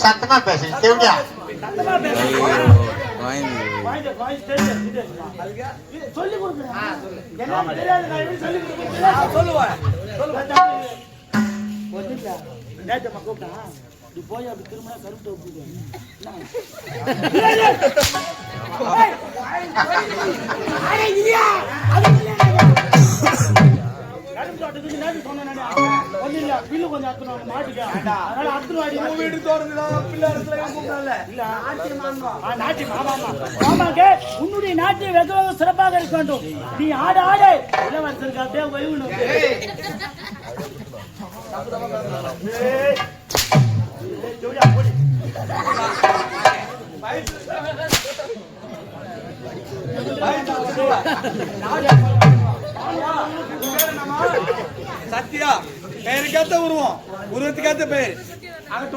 சத்தமா பேசு தெரியா சத்தமா பேசு. நேற்று கூப்பிட்டா இப்படி போய் அப்படி திரும்பினா கருவிட்டு உன்னுடைய நாட்டிய வெகு சிறப்பாக இருக்க வேண்டும். நீ ஆடு ஆடு. இளவரசருக்கு அப்படியே ஒய்வு சத்யா பெயருக்கேத்த உருவம். உருவத்துக்கேத்த பேர் அகட்டு